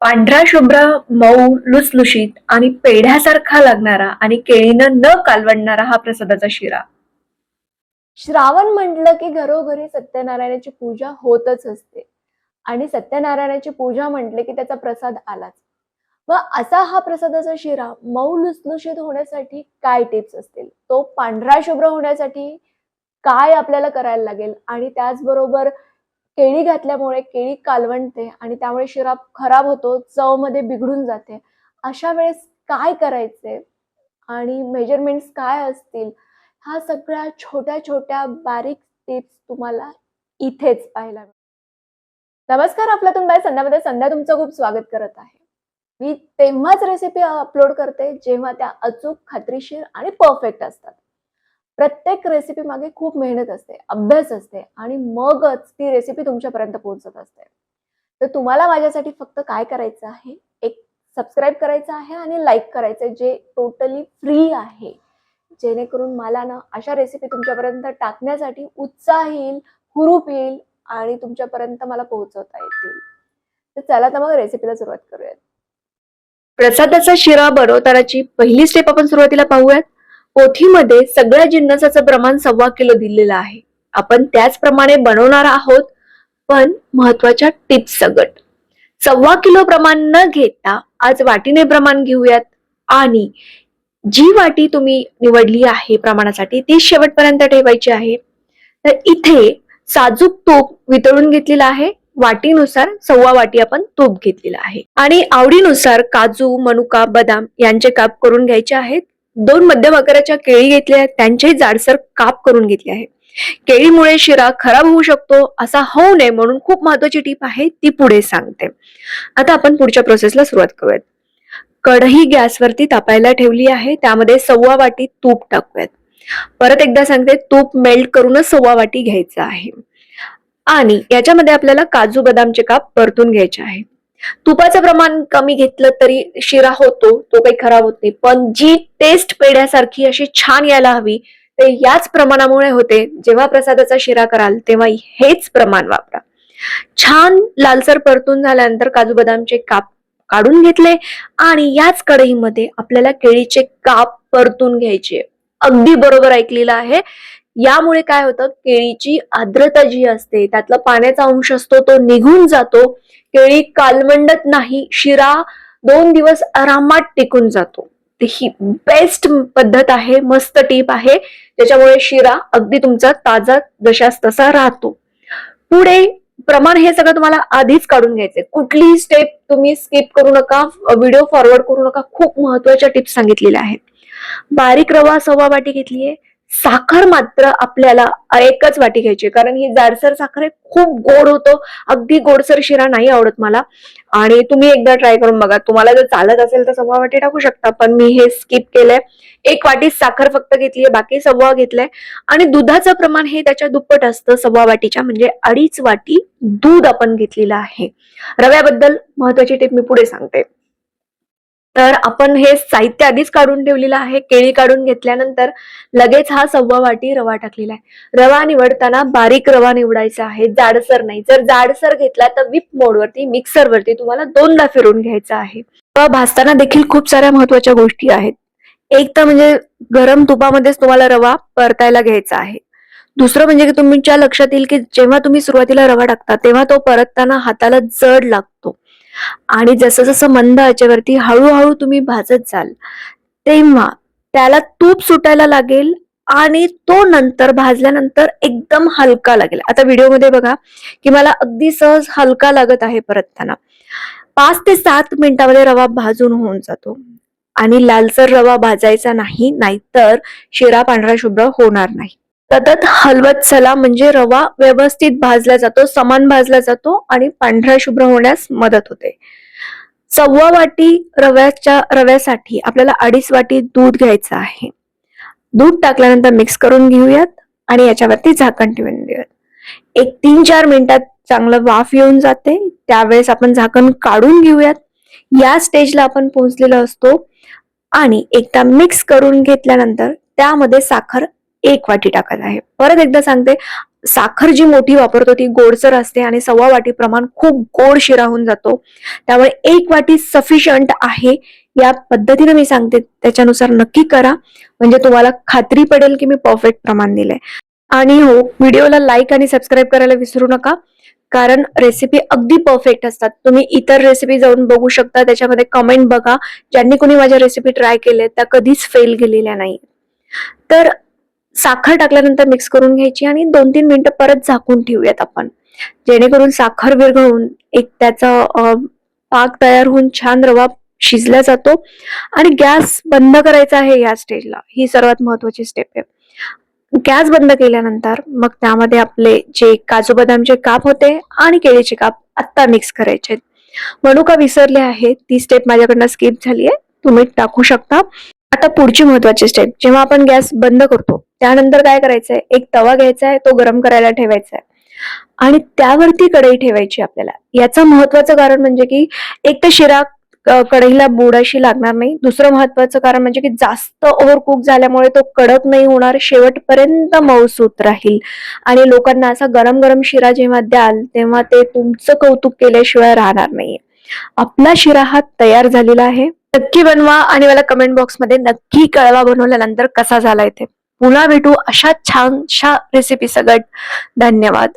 पांढरा शुभ्र मऊ लुसलुशीत आणि पेढ्यासारखा लागणारा आणि केळीनं न कालवडणारा हा प्रसादाचा शिरा. श्रावण म्हटलं की घरोघरी सत्यनारायणाची पूजा होतच असते. आणि सत्यनारायणाची पूजा म्हटले की त्याचा प्रसाद आलाच. व असा हा प्रसादाचा शिरा मऊ लुसलुशीत होण्यासाठी काय टिप्स असतील? तो पांढरा शुभ्र होण्यासाठी काय आपल्याला करायला लागेल? आणि त्याचबरोबर केळी घातल्यामुळे केळी कालवणते आणि त्यामुळे शिरा खराब होतो चवमध्ये बिघडून जाते. अशा वेळेस काय करायचे? आणि मेजरमेंट्स काय असतील? ह्या सगळ्या छोट्या छोट्या बारीक टिप्स तुम्हाला इथेच पाहायला नमस्कार आपल्यातून बाय संध्यामध्ये संध्या तुमचं खूप स्वागत करत आहे. मी तेव्हाच रेसिपी अपलोड करते जेव्हा त्या अचूक खात्रीशीर आणि परफेक्ट असतात. प्रत्येक रेसिपी मागे खूप मेहनत असते अभ्यास असते आणि मगच ती रेसिपी तुमच्यापर्यंत पोहोचत असते. तर तुम्हाला माझ्यासाठी फक्त काय करायचं आहे? एक सबस्क्राईब करायचं आहे आणि लाईक करायचं आहे जे टोटली फ्री आहे. जेणेकरून मला ना अशा रेसिपी तुमच्यापर्यंत टाकण्यासाठी उत्साह येईल हुरूप येईल आणि तुमच्यापर्यंत मला पोहोचवता येतील. तर चला तर मग रेसिपीला सुरुवात करूयात. प्रसादाचा शिरा बनवतानाची पहिली स्टेप आपण सुरुवातीला पाहूयात. पोथीमध्ये सगळ्या जिन्नसाचं प्रमाण सव्वा किलो दिलेलं आहे. आपण त्याचप्रमाणे बनवणार आहोत पण महत्त्वाच्या टिप्स सगट. सव्वा किलो प्रमाण न घेता आज वाटीने प्रमाण घेऊयात. आणि जी वाटी तुम्ही निवडली आहे प्रमाणासाठी ती शेवटपर्यंत ठेवायची आहे. तर इथे साजूक तूप वितळून घेतलेलं आहे. वाटीनुसार सव्वा वाटी आपण तूप घेतलेलं आहे. आणि आवडीनुसार काजू मनुका बदाम यांचे काप करून घ्यायचे आहेत. दोन मध्यम आकाराच्या केळी घेतल्या आहेत. जाडसर काप करून घेतले आहे. केळीमुळे शिरा खराब होऊ शकतो असा होऊ नये म्हणून खूप महत्वाची टीप आहे ती पुढे सांगते. आता आपण पुढच्या प्रोसेसला सुरुवात करूयात. कढई गॅसवरती तापायला ठेवली आहे. त्यामध्ये सव्वा वाटी तूप टाकूयात. परत एकदा सांगते तूप मेल्ट करूनच सव्वा वाटी घ्यायचं आहे. आणि याच्यामध्ये आपल्याला काजू बदामचे काप परतून घ्यायचे आहे. तुपाचं प्रमाण कमी घेतलं तरी शिरा होतो तो काही खराब होत नाही. पण जी टेस्ट पेढ्यासारखी अशी छान यायला हवी ते याच प्रमाणामुळे होते. जेव्हा प्रसादाचा शिरा कराल तेव्हा हेच प्रमाण वापरा. छान लालसर परतून झाल्यानंतर काजू बदामचे काप काढून घेतले आणि याच कढईमध्ये आपल्याला केळीचे काप परतून घ्यायचे. अगदी बरोबर ऐकलेलं आहे. यामुळे काय होतं? केळीची आर्द्रता जी असते त्यातला पाण्याचा अंश असतो तो निघून जातो. केळी कालमंडत नाही शिरा दोन दिवस आरामात टिकून जातो. ही बेस्ट पद्धत आहे मस्त टीप आहे. त्याच्यामुळे शिरा अगदी तुमचा ताजा जशास तसा राहतो. पुढे प्रमाण हे सगळं तुम्हाला आधीच काढून घ्यायचे कुठलीही स्टेप तुम्ही स्किप करू नका व्हिडिओ फॉरवर्ड करू नका. खूप महत्त्वाच्या टिप्स सांगितलेल्या आहेत. बारीक रवा सव्वा वाटी घेतलीये. साखर मात्र आपल्याला एकच वाटी घ्यायची कारण ही जाडसर साखर हे खूप गोड होतो. अगदी गोडसर शिरा नाही आवडत मला. आणि तुम्ही एकदा ट्राय करून बघा. तुम्हाला जर चालत असेल तर सव्वा वाटी टाकू शकता पण मी हे स्किप केलंय. एक वाटी साखर फक्त घेतली आहे बाकी सव्वा घेतलंय. आणि दुधाचं प्रमाण हे त्याच्या दुप्पट असतं सव्वा वाटीच्या. म्हणजे अडीच वाटी दूध आपण घेतलेलं आहे. रव्याबद्दल महत्वाची टिप मी पुढे सांगते. तर आपण हे साहित्य आधीच काढून ठेवलेलं आहे. केळी काढून घेतल्यानंतर लगेच हा सव्वा वाटी रवा टाकलेला आहे. रवा निवडताना बारीक रवा निवडायचा आहे. जाडसर नाही. जर जाडसर घेतला तर विप मोडवरती मिक्सरवरती तुम्हाला दोनदा फिरून घ्यायचा आहे. रवा भाजताना देखील खूप साऱ्या महत्त्वाच्या गोष्टी आहेत. एक तर म्हणजे गरम तुपामध्येच तुम्हाला रवा परतायला घ्यायचा आहे. दुसरं म्हणजे की तुमच्या लक्षात येईल की जेव्हा तुम्ही सुरुवातीला रवा टाकता तेव्हा तो परतताना हाताला जड लागतो. आणि जसं जसं मंद याच्यावरती हळूहळू तुम्ही भाजत जाल तेव्हा त्याला तूप सुटायला लागेल आणि तो नंतर भाजल्यानंतर एकदम हलका लागेल. आता व्हिडिओमध्ये बघा की मला अगदी सहज हलका लागत आहे परतताना. पाच ते सात मिनिटामध्ये रवा भाजून होऊन जातो. आणि लालसर रवा भाजायचा नाही नाहीतर शिरा पांढरा शुभ्र होणार नाही. सतत हलवत चला म्हणजे रवा व्यवस्थित भाजला जातो समान भाजला जातो आणि पांढरा शुभ्र होण्यास मदत होते. सव्वा वाटी रव्याच्या रव्यासाठी आपल्याला अडीच वाटी दूध घ्यायचं आहे. दूध टाकल्यानंतर मिक्स करून घेऊयात आणि याच्यावरती झाकण ठेवून देऊयात. एक तीन चार मिनिटात चांगलं वाफ येऊन जाते. त्यावेळेस आपण झाकण काढून घेऊयात. या स्टेजला आपण पोहोचलेलो असतो आणि एकदा मिक्स करून घेतल्यानंतर त्यामध्ये साखर एक वाटी टाकत आहे. परत एकदा सांगते साखर जी मोठी वापरतो ती गोडसर असते आणि सव्वा वाटी प्रमाण खूप गोड शिरा होऊन जातो. त्यामुळे एक वाटी सफिशियंट आहे. या पद्धतीने मी सांगते त्याच्यानुसार नक्की करा. म्हणजे तुम्हाला खात्री पडेल की मी परफेक्ट प्रमाण दिलंय. आणि हो व्हिडिओला लाईक आणि सबस्क्राईब करायला विसरू नका. कारण रेसिपी अगदी परफेक्ट असतात. तुम्ही इतर रेसिपी जाऊन बघू शकता. त्याच्यामध्ये कमेंट बघा. ज्यांनी कोणी माझ्या रेसिपी ट्राय केल्या त्या कधीच फेल गेलेल्या नाही तर साखर टाकल्यानंतर मिक्स करून घ्यायची आणि दोन तीन मिनिटं परत झाकून ठेवूयात आपण. जेणेकरून साखर विरघळून एक त्याचा पाक तयार होऊन छान रवा शिजला जातो. आणि गॅस बंद करायचा आहे या स्टेजला ही सर्वात महत्वाची स्टेप आहे. गॅस बंद केल्यानंतर मग त्यामध्ये आपले जे काजू बदामचे काप होते आणि केळीचे काप आत्ता मिक्स करायचे मनुका विसरले आहे ती स्टेप माझ्याकडनं स्किप झाली आहे तुम्ही टाकू शकता. आता पुढची महत्वाची स्टेप जेव्हा आपण गॅस बंद करतो त्यानंतर काय करायचंय? एक तवा घ्यायचा आहे तो गरम करायला ठेवायचा आहे आणि त्यावरती कढई ठेवायची आपल्याला. याचं महत्वाचं कारण म्हणजे की एक तर शिरा कढईला बोडाशी लागणार नाही. दुसरं महत्वाचं कारण म्हणजे की जास्त ओव्हरकुक झाल्यामुळे तो कडक नाही होणार शेवटपर्यंत मऊसूत राहील. आणि लोकांना असा गरम गरम शिरा जेव्हा द्याल तेव्हा ते तुमचं कौतुक केल्याशिवाय राहणार नाहीये. आपला शिरा हा तयार झालेला आहे. नक्की बनवा आणि मला कमेंट बॉक्समध्ये नक्की कळवा बनवल्यानंतर कसा झालाय ते पुन्हा भेटू अशा छानशा रेसिपी सगळ्यात. धन्यवाद.